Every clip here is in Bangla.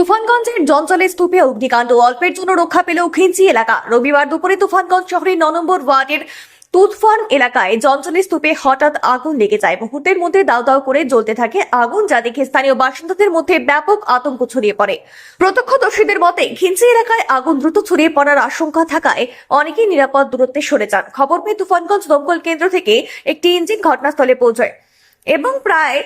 তুফানগঞ্জের জঞ্জলে স্তূপে অগ্নিকাণ্ড। অল্পের জন্য রক্ষা পেলেও খিঞ্চি এলাকা। রবিবার দুপুরে তুফানগঞ্জ শহরের ন নম্বর ওয়ার্ডের তুফান এলাকায় জঞ্জলি স্তূপে হঠাৎ আগুন লেগে যায়। মুহূর্তের মধ্যে দাউ দাউ করে জ্বলতে থাকে আগুন, যা দেখে স্থানীয় বাসিন্দাদের মধ্যে ব্যাপক আতঙ্ক ছড়িয়ে পড়ে। প্রত্যক্ষদর্শীদের মতে খিঞ্চি এলাকায় আগুন দ্রুত ছড়িয়ে পড়ার আশঙ্কা থাকায় অনেকেই নিরাপদ দূরত্বে সরে যান। খবর পেয়ে তুফানগঞ্জ দমকল কেন্দ্র থেকে একটি ইঞ্জিন ঘটনাস্থলে পৌঁছয় এবং প্রায়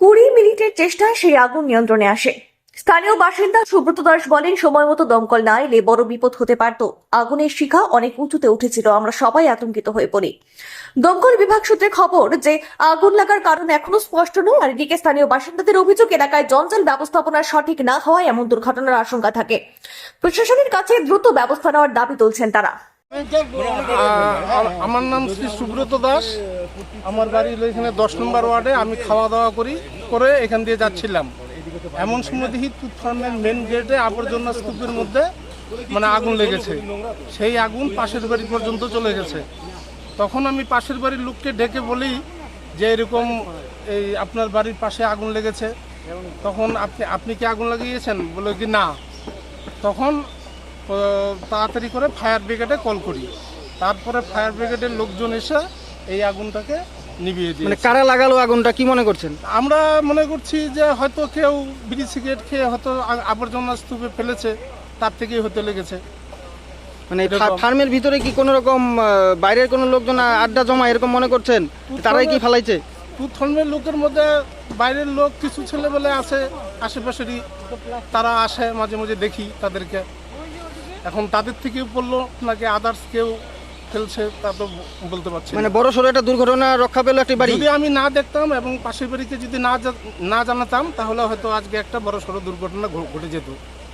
কুড়ি মিনিটের চেষ্টায় সেই আগুন নিয়ন্ত্রণে আসে। স্থানীয় বাসিন্দা সুব্রত দাস বলেন, সময় মতো দমকল না এলে বড় বিপদ হতে পারত। আগুনের শিখা অনেক উঁচুতে উঠেছিল, আমরা সবাই আতঙ্কিত হয়ে পড়ি। দমকল বিভাগ সূত্রে খবর যে, আগুন লাগার কারণ এখনও স্পষ্ট নয়। আর এদিকে স্থানীয় বাসিন্দাদের অভিযোগ, এলাকায় জঞ্জাল ব্যবস্থাপনা সঠিক না হওয়ায় এমন দুর্ঘটনার আশঙ্কা থাকে। প্রশাসনের কাছে দ্রুত ব্যবস্থা নেওয়ার দাবি তুলছেন তারা। আমার নাম শ্রী সুব্রত দাস। আমার বাড়ি এখানে দশ নম্বর ওয়ার্ডে। আমি খাওয়া দাওয়া করি, করে এখান দিয়ে যাচ্ছিলাম। এমন সময় দেখি মেন গেটে আবর্জনা স্তূপের মধ্যে মানে আগুন লেগেছে। সেই আগুন পাশের বাড়ি পর্যন্ত চলে গেছে। তখন আমি পাশের বাড়ির লোককে ডেকে বলি যে এরকম এই আপনার বাড়ির পাশে আগুন লেগেছে। তখন আপনি আপনি কি আগুন লাগিয়েছেন? বলে কি না। তখন তাড়াতাড়ি করে ফায়ার ব্রিগেডে কল করি। তারপরে ফায়ার ব্রিগেডের লোকজন এসে এই আগুনটাকে নিভিয়ে মানে কারা লাগালো আগুনটা? কি মনে করছেন? আমরা মনে করছি যে হয়তো কেউ বিড়ি সিগারেট খেয়ে হয়তো আবর্জনা স্তূপে ফেলেছে তার থেকেই হতে লেগেছে। মানে ফার্মের ভিতরে কি কোনো রকম বাইরের কোনো লোকজন আড্ডা জমা এরকম মনে করছেন? তারাই কি ফালাইছে? টুথফর্মের লোকের মধ্যে বাইরের লোক কিছু ছেলেবেলে আসে আশেপাশেরই তারা আসে মাঝে মাঝে দেখি তাদেরকে। এখন তাদের থেকে পড়ল নাকি আদার্স কেউ ফেলছে তা তো বলতে পারছি না। মানে বড় সড়ো একটা দুর্ঘটনা রক্ষা পেল একটি বাড়ি? যদি আমি না দেখতাম এবং পাশের বাড়িতে যদি না জা- না জানাতাম তাহলে হয়তো আজকে একটা বড় সড়ো দুর্ঘটনা ঘ- ঘটে যেত।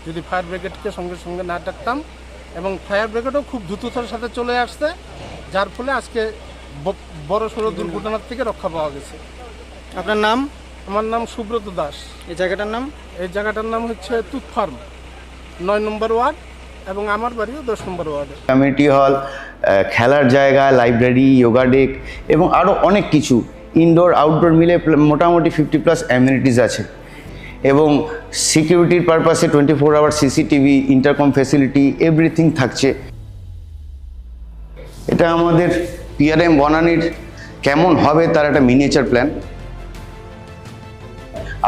যদি ফায়ার ব্রিগেডকে সঙ্গে সঙ্গে না ডাকতাম এবং ফায়ার ব্রিগেডও খুব দ্রুততার সাথে চলে আসছে যার ফলে আজকে ব- বড় সড়ো দুর্ঘটনার থেকে রক্ষা পাওয়া গেছে। আপনার নাম? আমার নাম সুব্রত দাস। এই জায়গাটার নাম? এই জায়গাটার নাম হচ্ছে তুত ফার্ম নয় নম্বর ওয়ার্ড এবং আমার বাড়িও দশ নম্বর ওয়ার্ডে। কমিউনিটি হল খেলার জায়গা লাইব্রেরি যোগা ডেক এবং আরও অনেক কিছু। ইনডোর আউটডোর মিলে মোটামুটি ফিফটি প্লাস অ্যামিনিটিস আছে। এবং সিকিউরিটির পারপাসে twenty four hour CCTV intercom facility everything থাকছে। এটা আমাদের পিআরএম বনানির কেমন হবে তার একটা মিনিয়েচার প্ল্যান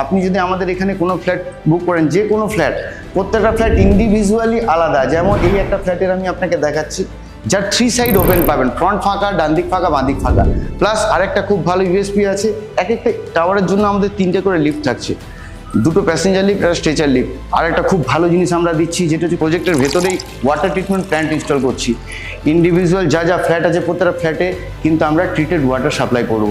আপনি যদি আমাদের এখানে কোনো ফ্ল্যাট বুক করেন, যে কোনো ফ্ল্যাট, প্রত্যেকটা ফ্ল্যাট ইন্ডিভিজুয়ালি আলাদা। যেমন এই একটা ফ্ল্যাটের আমি আপনাকে দেখাচ্ছি, যার থ্রি সাইড ওপেন পাবেন ফ্রন্ট ফাঁকা ডান দিক ফাঁকা বাঁ দিক ফাঁকা। প্লাস আরেকটা খুব ভালো ইউএসপি আছে এক একটা টাওয়ারের জন্য আমাদের তিনটে করে লিফট থাকছে। দুটো প্যাসেঞ্জার লিফট আর স্ট্রেচার লিফট আর একটা খুব ভালো জিনিস আমরা দিচ্ছি, যেটা হচ্ছে প্রজেক্টের ভেতরেই ওয়াটার ট্রিটমেন্ট প্ল্যান্ট ইনস্টল করছি। ইন্ডিভিজুয়াল যা যা ফ্ল্যাট আছে প্রত্যেকটা ফ্ল্যাটে কিন্তু আমরা ট্রিটেড ওয়াটার সাপ্লাই করব।